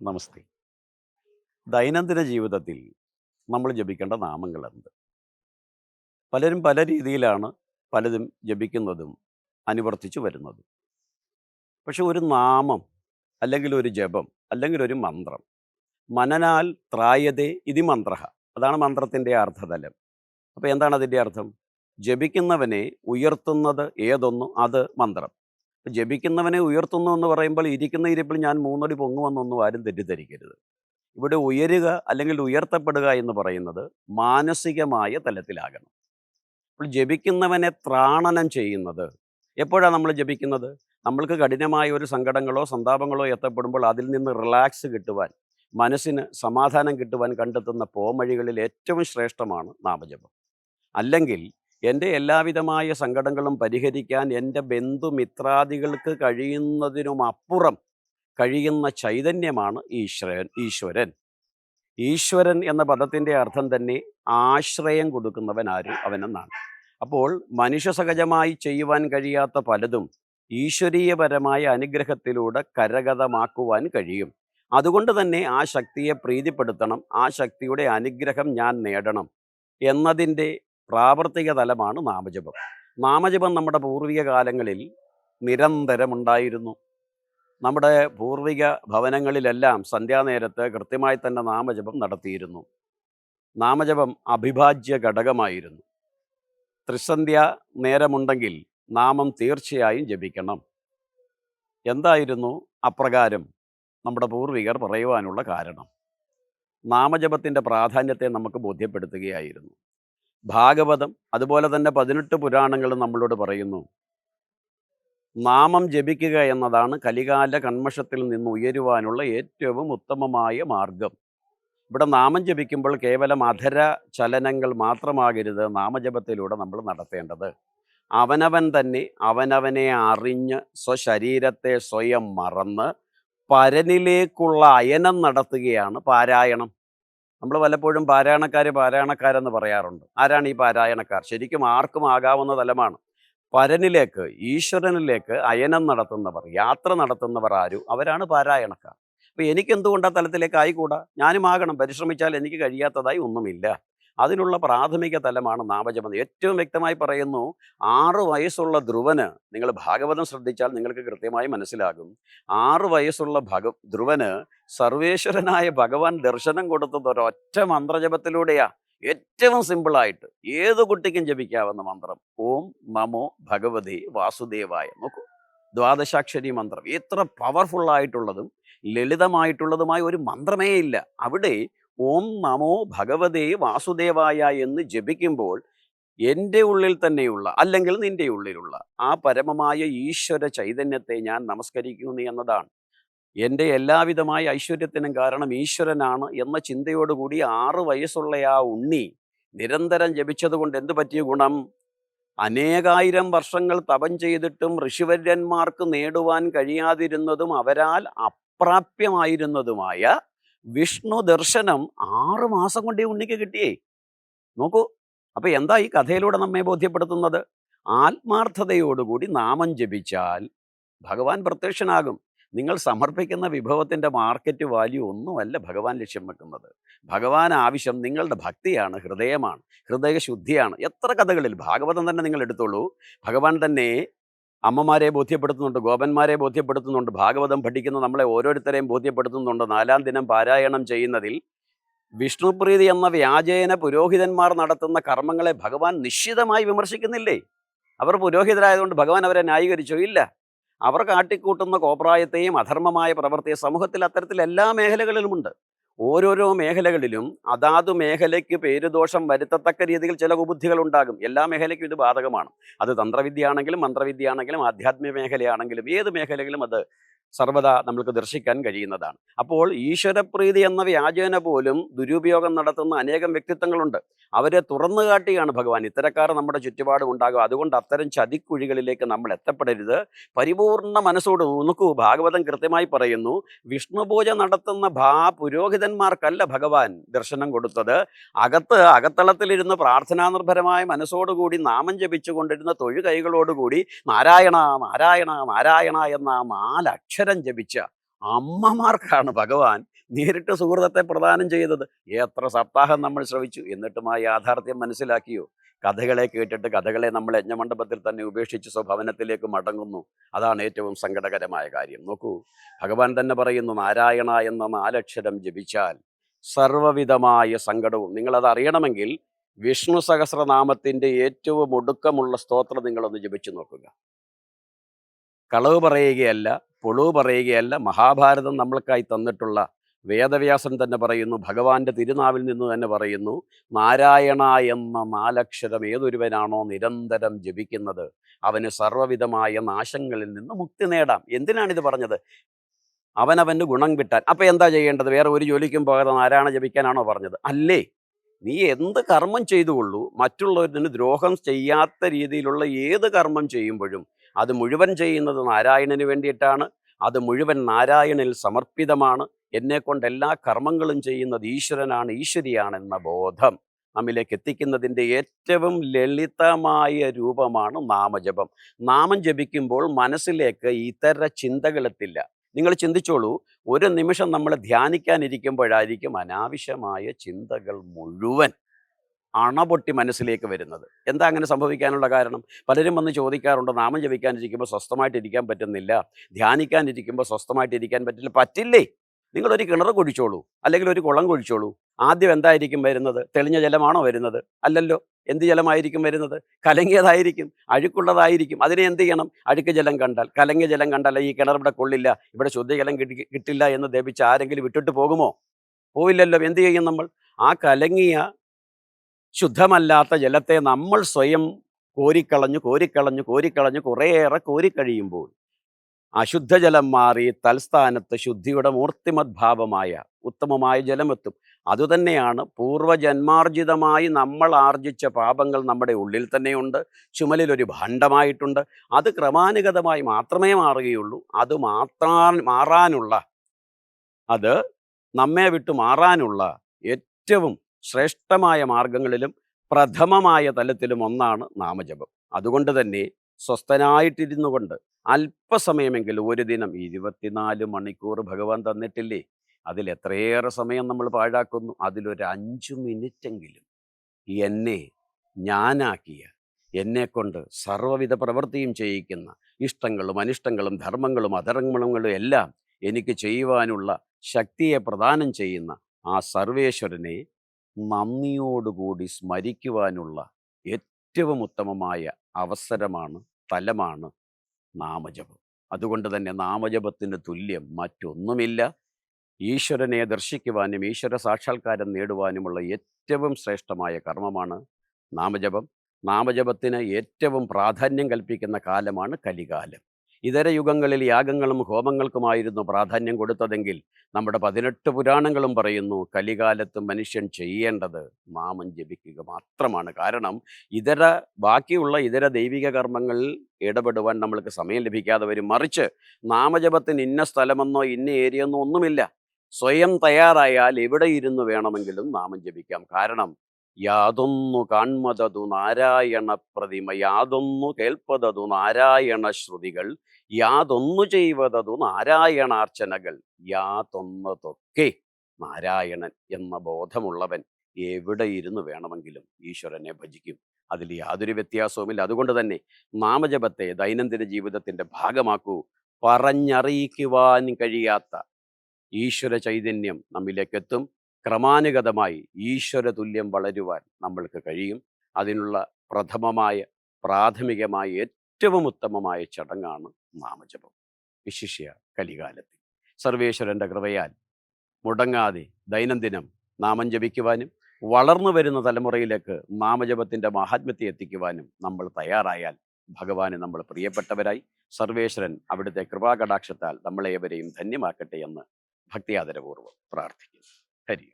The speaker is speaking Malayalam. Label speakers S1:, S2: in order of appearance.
S1: നമസ്തേ. ദൈനംദിന ജീവിതത്തിൽ നമ്മൾ ജപിക്കേണ്ട നാമങ്ങൾ എന്ത്? പലരും പല രീതിയിലാണ് പലതും ജപിക്കുന്നതും അനുവർത്തിച്ചു വരുന്നതും. പക്ഷെ ഒരു നാമം അല്ലെങ്കിൽ ഒരു ജപം അല്ലെങ്കിൽ ഒരു മന്ത്രം മനനാൽ ത്രായതേ ഇതി മന്ത്ര അതാണ് മന്ത്രത്തിന്റെ അർത്ഥതലം അപ്പോൾ എന്താണ് അതിന്റെ അർത്ഥം ജപിക്കുന്നവനെ ഉയർത്തുന്നത് ഏതൊന്നു അത് മന്ത്രം. ജപിക്കുന്നവനെ ഉയർത്തുന്നു എന്ന് പറയുമ്പോൾ ഇരിക്കുന്ന ഇരിപ്പിൽ ഞാൻ മൂന്നടി പൊങ്ങുമെന്നൊന്നും ആരും തെറ്റിദ്ധരിക്കരുത്. ഇവിടെ ഉയരുക അല്ലെങ്കിൽ ഉയർത്തപ്പെടുക എന്ന് പറയുന്നത് മാനസികമായ തലത്തിലാകണം. അപ്പോൾ ജപിക്കുന്നവനെ ത്രാണനം ചെയ്യുന്നത് എപ്പോഴാണ് നമ്മൾ ജപിക്കുന്നത്? നമ്മൾക്ക് കഠിനമായ ഒരു സങ്കടങ്ങളോ സന്താപങ്ങളോ എത്തപ്പെടുമ്പോൾ അതിൽ നിന്ന് റിലാക്സ് കിട്ടുവാൻ മനസ്സിന് സമാധാനം കിട്ടുവാൻ കണ്ടെത്തുന്ന പോമഴികളിൽ ഏറ്റവും ശ്രേഷ്ഠമാണ് നാമജപം. അല്ലെങ്കിൽ എന്റെ എല്ലാവിധമായ സങ്കടങ്ങളും പരിഹരിക്കാൻ എന്റെ ബന്ധുമിത്രാദികൾക്ക് കഴിയുന്നതിനുമപ്പുറം കഴിയുന്ന ചൈതന്യമാണ് ഈശ്വരൻ ഈശ്വരൻ. ഈശ്വരൻ എന്ന പദത്തിന്റെ അർത്ഥം തന്നെ ആശ്രയം കൊടുക്കുന്നവൻ ആരും? അവനെന്നാണ്. അപ്പോൾ മനുഷ്യസഹജമായി ചെയ്യുവാൻ കഴിയാത്ത പലതും ഈശ്വരീയപരമായ അനുഗ്രഹത്തിലൂടെ കരഗതമാക്കുവാൻ കഴിയും. അതുകൊണ്ട് തന്നെ ആ ശക്തിയെ പ്രീതിപ്പെടുത്തണം ആ ശക്തിയുടെ അനുഗ്രഹം ഞാൻ നേടണം എന്നതിന്റെ പ്രാവർത്തിക തലമാണ് നാമജപം. നാമജപം നമ്മുടെ പൂർവിക കാലങ്ങളിൽ നിരന്തരമുണ്ടായിരുന്നു. നമ്മുടെ പൂർവിക ഭവനങ്ങളിലെല്ലാം സന്ധ്യാനേരത്ത് കൃത്യമായി തന്നെ നാമജപം നടത്തിയിരുന്നു. നാമജപം അഭിഭാജ്യ ഘടകമായിരുന്നു. ത്രിസന്ധ്യ നേരമുണ്ടെങ്കിൽ നാമം തീർച്ചയായും ജപിക്കണം. എന്തായിരുന്നു അപ്രകാരം നമ്മുടെ പൂർവികർ പറയുവാനുള്ള കാരണം? നാമജപത്തിന്റെ പ്രാധാന്യത്തെ നമുക്ക് ബോധ്യപ്പെടുത്തുകയായിരുന്നു. ഭാഗവതം അതുപോലെ തന്നെ പതിനെട്ട് പുരാണങ്ങളും നമ്മളോട് പറയുന്നു. നാമം ജപിക്കുക എന്നതാണ് കലികാല കൺമഷത്തിൽ നിന്ന് ഉയരുവാനുള്ള ഏറ്റവും ഉത്തമമായ മാർഗം. ഇവിടെ നാമം ജപിക്കുമ്പോൾ കേവലം അധര ചലനങ്ങൾ മാത്രമാകരുത് നാമജപത്തിലൂടെ നമ്മൾ നടത്തേണ്ടത്. അവനവൻ തന്നെ അവനവനെ അറിഞ്ഞ് സ്വശരീരത്തെ സ്വയം മറന്ന് പരനിലേക്കുള്ള അയനം നടത്തുകയാണ് പാരായണം. നമ്മൾ പലപ്പോഴും പാരായണക്കാർ പാരായണക്കാരെന്ന് പറയാറുണ്ട്. ആരാണ് ഈ പാരായണക്കാർ? ശരിക്കും ആർക്കും ആകാവുന്ന തലമാണ്. പരനിലേക്ക് ഈശ്വരനിലേക്ക് അയനം നടത്തുന്നവർ യാത്ര നടത്തുന്നവർ ആരും? അവരാണ് പാരായണക്കാർ. അപ്പോൾ എനിക്ക് എന്തുകൊണ്ട് ആ തലത്തിലേക്ക് ആയിക്കൂടാ? ഞാനും ആകണം. പരിശ്രമിച്ചാൽ എനിക്ക് കഴിയാത്തതായി ഒന്നുമില്ല. അതിനുള്ള പ്രാഥമിക തലമാണ് നാമജപം. ഏറ്റവും വ്യക്തമായി പറയുന്നു ആറ് വയസ്സുള്ള ധ്രുവന് നിങ്ങൾ ഭാഗവതം ശ്രദ്ധിച്ചാൽ നിങ്ങൾക്ക് കൃത്യമായി മനസ്സിലാകും ആറ് വയസ്സുള്ള ഭഗ ധ്രുവന് സർവേശ്വരനായ ഭഗവാൻ ദർശനം കൊടുത്തത് ഒരൊറ്റ മന്ത്രജപത്തിലൂടെയാ. ഏറ്റവും സിമ്പിളായിട്ട് ഏത് കുട്ടിക്കും ജപിക്കാവുന്ന മന്ത്രം ഓം നമോ ഭഗവതി വാസുദേവായ നോക്കൂ. ദ്വാദശാക്ഷരി മന്ത്രം. എത്ര പവർഫുള്ളായിട്ടുള്ളതും ലളിതമായിട്ടുള്ളതുമായ ഒരു മന്ത്രമേ ഇല്ല. അവിടെ ഓം നമോ ഭഗവതേ വാസുദേവായ എന്ന് ജപിക്കുമ്പോൾ എന്റെ ഉള്ളിൽ തന്നെയുള്ള അല്ലെങ്കിൽ നിന്റെ ഉള്ളിലുള്ള ആ പരമമായ ഈശ്വര ചൈതന്യത്തെ ഞാൻ നമസ്കരിക്കുന്നു എന്നതാണ്. എന്റെ എല്ലാവിധമായ ഐശ്വര്യത്തിനും കാരണം ഈശ്വരനാണ് എന്ന ചിന്തയോടുകൂടി ആറ് വയസ്സുള്ള ആ ഉണ്ണി നിരന്തരം ജപിച്ചതുകൊണ്ട് എന്ത് പറ്റിയ ഗുണം? അനേകായിരം വർഷങ്ങൾ തപം ചെയ്തിട്ടും ഋഷിവര്യന്മാർക്ക് നേടുവാൻ കഴിയാതിരുന്നതും അവരാൽ അപ്രാപ്യമായിരുന്നതുമായ വിഷ്ണു ദർശനം ആറ് മാസം കൊണ്ട് ഈ ഉണ്ണിക്ക് കിട്ടിയേ. നോക്കൂ അപ്പൊ എന്താ ഈ കഥയിലൂടെ നമ്മെ ബോധ്യപ്പെടുത്തുന്നത്? ആത്മാർത്ഥതയോടുകൂടി നാമം ജപിച്ചാൽ ഭഗവാൻ പ്രത്യക്ഷനാകും. നിങ്ങൾ സമർപ്പിക്കുന്ന വിഭവത്തിന്റെ മാർക്കറ്റ് വാല്യൂ ഒന്നുമല്ല ഭഗവാൻ ലക്ഷ്യം വെക്കുന്നത്. ഭഗവാൻ ആവശ്യം നിങ്ങളുടെ ഭക്തിയാണ് ഹൃദയമാണ് ഹൃദയശുദ്ധിയാണ്. എത്ര കഥകളിൽ ഭാഗവതം തന്നെ നിങ്ങൾ എടുത്തോളൂ. ഭഗവാൻ തന്നെ അമ്മമാരെ ബോധ്യപ്പെടുത്തുന്നുണ്ട് ഗോപന്മാരെ ബോധ്യപ്പെടുത്തുന്നുണ്ട് ഭാഗവതം പഠിക്കുന്ന നമ്മളെ ഓരോരുത്തരെയും ബോധ്യപ്പെടുത്തുന്നുണ്ട്. നാലാം ദിനം പാരായണം ചെയ്യുന്നതിൽ വിഷ്ണുപ്രീതി എന്ന വ്യാജേന പുരോഹിതന്മാർ നടത്തുന്ന കർമ്മങ്ങളെ ഭഗവാൻ നിശ്ചിതമായി വിമർശിക്കുന്നില്ലേ? അവർ പുരോഹിതരായതുകൊണ്ട് ഭഗവാൻ അവരെ ന്യായീകരിച്ചോ? ഇല്ല. അവർ കാട്ടിക്കൂട്ടുന്ന കോപ്രായത്തെയും അധർമ്മമായ പ്രവൃത്തിയെ സമൂഹത്തിൽ അത്തരത്തിൽ എല്ലാ മേഖലകളിലുമുണ്ട്. ഓരോരോ മേഖലകളിലും അതാതു മേഖലയ്ക്ക് പേരുദോഷം വരുത്തത്തക്ക രീതിയിൽ ചില കുബുദ്ധികൾ ഉണ്ടാകും എല്ലാ മേഖലയ്ക്കും ഇത് ബാധകമാണ്. അത് തന്ത്രവിദ്യ ആണെങ്കിലും മന്ത്രവിദ്യ ആണെങ്കിലും ആധ്യാത്മിക മേഖലയാണെങ്കിലും ഏത് മേഖലയിലും അത് സർവത നമ്മൾക്ക് ദർശിക്കാൻ കഴിയുന്നതാണ്. അപ്പോൾ ഈശ്വരപ്രീതി എന്ന വ്യാജേന പോലും ദുരുപയോഗം നടത്തുന്ന അനേകം വ്യക്തിത്വങ്ങളുണ്ട്. അവരെ തുറന്നു കാട്ടിയാണ് ഭഗവാൻ. ഇത്തരക്കാർ നമ്മുടെ ചുറ്റുപാടും ഉണ്ടാകും. അതുകൊണ്ട് അത്തരം ചതിക്കുഴികളിലേക്ക് നമ്മൾ എത്തപ്പെടരുത്. പരിപൂർണ മനസ്സോട് നോക്കൂ. ഭാഗവതം കൃത്യമായി പറയുന്നു വിഷ്ണുപൂജ നടത്തുന്ന ഭാ പുരോഹിതന്മാർക്കല്ല ഭഗവാൻ ദർശനം കൊടുത്തത്. അകത്ത് അകത്തളത്തിലിരുന്ന് പ്രാർത്ഥനാനിർഭരമായ മനസ്സോടുകൂടി നാമം ജപിച്ചുകൊണ്ടിരുന്ന തൊഴു കൈകളോടുകൂടി നാരായണ നാരായണ നാരായണ എന്ന ആ നാലക്ഷരം ജപിച്ച അമ്മമാർക്കാണ് ഭഗവാൻ നേരിട്ട് സുഹൃത്തെ പ്രദാനം ചെയ്തത്. എത്ര സപ്താഹം നമ്മൾ ശ്രവിച്ചു. എന്നിട്ടും ആ യാഥാർത്ഥ്യം മനസ്സിലാക്കിയോ? കഥകളെ കേട്ടിട്ട് കഥകളെ നമ്മൾ യജ്ഞമണ്ഡപത്തിൽ തന്നെ ഉപേക്ഷിച്ച് സ്വഭവനത്തിലേക്ക് മടങ്ങുന്നു. അതാണ് ഏറ്റവും സങ്കടകരമായ കാര്യം. നോക്കൂ ഭഗവാൻ തന്നെ പറയുന്നു നാരായണ എന്ന നാലക്ഷരം ജപിച്ചാൽ സർവവിധമായ സങ്കടവും. നിങ്ങളത് അറിയണമെങ്കിൽ വിഷ്ണു സഹസ്രനാമത്തിന്റെ ഏറ്റവും ഒടുക്കമുള്ള സ്തോത്രം നിങ്ങളൊന്ന് ജപിച്ചു നോക്കുക. കളവ് പറയുകയല്ല പൊളിവ് പറയുകയല്ല. മഹാഭാരതം നമ്മൾക്കായി തന്നിട്ടുള്ള വേദവ്യാസൻ തന്നെ പറയുന്നു. ഭഗവാന്റെ തിരുനാവിൽ നിന്ന് തന്നെ പറയുന്നു. നാരായണ എന്ന നാലക്ഷരം ഏതൊരുവനാണോ നിരന്തരം ജപിക്കുന്നത്. അവന് സർവവിധമായ നാശങ്ങളിൽ നിന്ന് മുക്തി നേടാം. എന്തിനാണിത് പറഞ്ഞത്? അവനവന് ഗുണം കിട്ടാൻ. അപ്പം എന്താ ചെയ്യേണ്ടത്? വേറെ ഒരു ജോലിക്കും പോകാതെ നാരായണ ജപിക്കാനാണോ പറഞ്ഞത്? അല്ലേ? നീ എന്ത് കർമ്മം ചെയ്തുകൊള്ളൂ. മറ്റുള്ളവരിന് ദ്രോഹം ചെയ്യാത്ത രീതിയിലുള്ള ഏത് കർമ്മം ചെയ്യുമ്പോഴും അത് മുഴുവൻ ചെയ്യുന്നത് നാരായണന് വേണ്ടിയിട്ടാണ്. അത് മുഴുവൻ നാരായണിൽ സമർപ്പിതമാണ്. എന്നെ കൊണ്ട് എല്ലാ കർമ്മങ്ങളും ചെയ്യുന്നത് ഈശ്വരനാണ് ഈശ്വരിയാണെന്ന ബോധം നമ്മിലേക്ക് എത്തിക്കുന്നതിന്റെ ഏറ്റവും ലളിതമായ രൂപമാണ് നാമജപം. നാമം ജപിക്കുമ്പോൾ മനസ്സിലേക്ക് ഇതര ചിന്തകളെത്തില്ല. നിങ്ങൾ ചിന്തിച്ചോളൂ ഒരു നിമിഷം നമ്മൾ ധ്യാനിക്കാനിരിക്കുമ്പോഴായിരിക്കും അനാവശ്യമായ ചിന്തകൾ മുഴുവൻ. അണപൊട്ടി മനസ്സിലേക്ക് വരുന്നത്. എന്താ അങ്ങനെ സംഭവിക്കാനുള്ള കാരണം? പലരും വന്ന് ചോദിക്കാറുണ്ട് നാമം ജപിക്കാനിരിക്കുമ്പോൾ സ്വസ്ഥമായിട്ടിരിക്കാൻ പറ്റുന്നില്ല. ധ്യാനിക്കാനിരിക്കുമ്പോൾ സ്വസ്ഥമായിട്ടിരിക്കാൻ പറ്റില്ല. പറ്റില്ലേ? നിങ്ങളൊരു കിണർ കുഴിച്ചോളൂ അല്ലെങ്കിൽ ഒരു കുളം കുഴിച്ചോളൂ. ആദ്യം എന്തായിരിക്കും വരുന്നത്? തെളിഞ്ഞ ജലമാണോ വരുന്നത്? അല്ലല്ലോ. എന്ത് ജലമായിരിക്കും വരുന്നത്? കലങ്ങിയതായിരിക്കും അഴുക്കുള്ളതായിരിക്കും. അതിനെ എന്ത് ചെയ്യണം? അഴുക്ക് ജലം കണ്ടാൽ. കലങ്ങിയ ജലം കണ്ടാൽ ഈ കിണർ ഇവിടെ കൊള്ളില്ല. ഇവിടെ ശുദ്ധജലം കിട്ടി കിട്ടില്ല എന്ന് ദപിച്ച് ആരെങ്കിലും വിട്ടിട്ട് പോകുമോ? പോവില്ലല്ലോ. എന്ത് ചെയ്യും നമ്മൾ? ആ കലങ്ങിയ ശുദ്ധമല്ലാത്ത ജലത്തെ നമ്മൾ സ്വയം കോരിക്കളഞ്ഞു കോരിക്കളഞ്ഞു കോരിക്കളഞ്ഞു കുറേയേറെ കോരിക്കഴിയുമ്പോൾ അശുദ്ധജലം മാറി തൽസ്ഥാനത്ത് ശുദ്ധിയുടെ മൂർത്തിമദ്ഭാവമായ ഉത്തമമായ ജലമെത്തും. അതുതന്നെയാണ് പൂർവജന്മാർജിതമായി നമ്മൾ ആർജിച്ച പാപങ്ങൾ നമ്മുടെ ഉള്ളിൽ തന്നെയുണ്ട്. ചുമലിലൊരു ഭണ്ഡമായിട്ടുണ്ട്. അത് ക്രമാനുഗതമായി മാത്രമേ മാറുകയുള്ളൂ. അത് മാറ്റാൻ മാറാനുള്ള അത് നമ്മെ വിട്ടു മാറാനുള്ള ഏറ്റവും ശ്രേഷ്ഠമായ മാർഗങ്ങളിലും പ്രഥമമായ തലത്തിലും ഒന്നാണ് നാമജപം. അതുകൊണ്ട് തന്നെ സ്വസ്ഥനായിട്ടിരുന്നു കൊണ്ട് അല്പസമയമെങ്കിലും ഒരു ദിനം ഇരുപത്തിനാല് മണിക്കൂർ ഭഗവാൻ തന്നിട്ടില്ലേ? അതിൽ എത്രയേറെ സമയം നമ്മൾ പാഴാക്കുന്നു. അതിലൊരു അഞ്ചു മിനിറ്റെങ്കിലും എന്നെ ഞാനാക്കിയ എന്നെ കൊണ്ട് സർവവിധ പ്രവൃത്തിയും ചെയ്യിക്കുന്ന ഇഷ്ടങ്ങളും അനിഷ്ടങ്ങളും ധർമ്മങ്ങളും അധർമ്മങ്ങളും എല്ലാം എനിക്ക് ചെയ്യുവാനുള്ള ശക്തിയെ പ്രദാനം ചെയ്യുന്ന ആ സർവേശ്വരനെ നന്ദിയോടുകൂടി സ്മരിക്കുവാനുള്ള ഏറ്റവും ഉത്തമമായ അവസരമാണ് തലമാണ് നാമജപം. അതുകൊണ്ട് തന്നെ നാമജപത്തിന് തുല്യം മറ്റൊന്നുമില്ല. ഈശ്വരനെ ദർശിക്കുവാനും ഈശ്വര സാക്ഷാത്കാരം നേടുവാനുമുള്ള ഏറ്റവും ശ്രേഷ്ഠമായ കർമ്മമാണ് നാമജപം. നാമജപത്തിന് ഏറ്റവും പ്രാധാന്യം കൽപ്പിക്കുന്ന കാലമാണ് കലികാലം. ഇതര യുഗങ്ങളിൽ യാഗങ്ങളും ഹോമങ്ങൾക്കുമായിരുന്നു പ്രാധാന്യം കൊടുത്തതെങ്കിൽ നമ്മുടെ പതിനെട്ട് പുരാണങ്ങളും പറയുന്നു കലികാലത്ത് മനുഷ്യൻ ചെയ്യേണ്ടത് നാമം ജപിക്കുക മാത്രമാണ്. കാരണം ഇതര ബാക്കിയുള്ള ഇതര ദൈവിക കർമ്മങ്ങളിൽ ഇടപെടുവാൻ നമ്മൾക്ക് സമയം ലഭിക്കാതെ വരും. മറിച്ച് നാമജപത്തിന് ഇന്ന സ്ഥലമെന്നോ ഇന്ന ഏരിയെന്നോ ഒന്നുമില്ല. സ്വയം തയ്യാറായാൽ എവിടെ ഇരുന്ന് വേണമെങ്കിലും നാമം ജപിക്കാം. കാരണം യാതൊന്നു കാൺമതതു നാരായണ പ്രതിമ യാതൊന്നു കേൾപ്പതതു നാരായണ ശ്രുതികൾ യാതൊന്നു ചെയ്വതതു നാരായണാർച്ചനകൾ യാതൊന്നതൊക്കെ നാരായണൻ എന്ന ബോധമുള്ളവൻ എവിടെ ഇരുന്ന് വേണമെങ്കിലും ഈശ്വരനെ ഭജിക്കും. അതിൽ യാതൊരു വ്യത്യാസവുമില്ല. അതുകൊണ്ട് തന്നെ നാമജപത്തെ ദൈനംദിന ജീവിതത്തിന്റെ ഭാഗമാക്കൂ. പറഞ്ഞറിയിക്കുവാൻ കഴിയാത്ത ഈശ്വര ചൈതന്യം നമ്മിലേക്ക് എത്തും ക്രമാനുഗതമായി ഈശ്വര തുല്യം വളരുവാൻ നമ്മൾക്ക് കഴിയും. അതിനുള്ള പ്രഥമമായ പ്രാഥമികമായ ഏറ്റവും ഉത്തമമായ ചടങ്ങാണ് നാമജപം. വിശിഷ്യ കലികാലത്തിൽ സർവേശ്വരന്റെ കൃപയാൽ മുടങ്ങാതെ ദൈനംദിനം നാമം ജപിക്കുവാനും വളർന്നു വരുന്ന തലമുറയിലേക്ക് നാമജപത്തിന്റെ മഹാത്മ്യത്തെ എത്തിക്കുവാനും നമ്മൾ തയ്യാറായാൽ ഭഗവാന് നമ്മൾ പ്രിയപ്പെട്ടവരായി. സർവേശ്വരൻ അവിടുത്തെ കൃപാകടാക്ഷത്താൽ നമ്മളേവരെയും ധന്യമാക്കട്ടെ എന്ന് ഭക്തിയാദരപൂർവം പ്രാർത്ഥിക്കുന്നു. ഹരി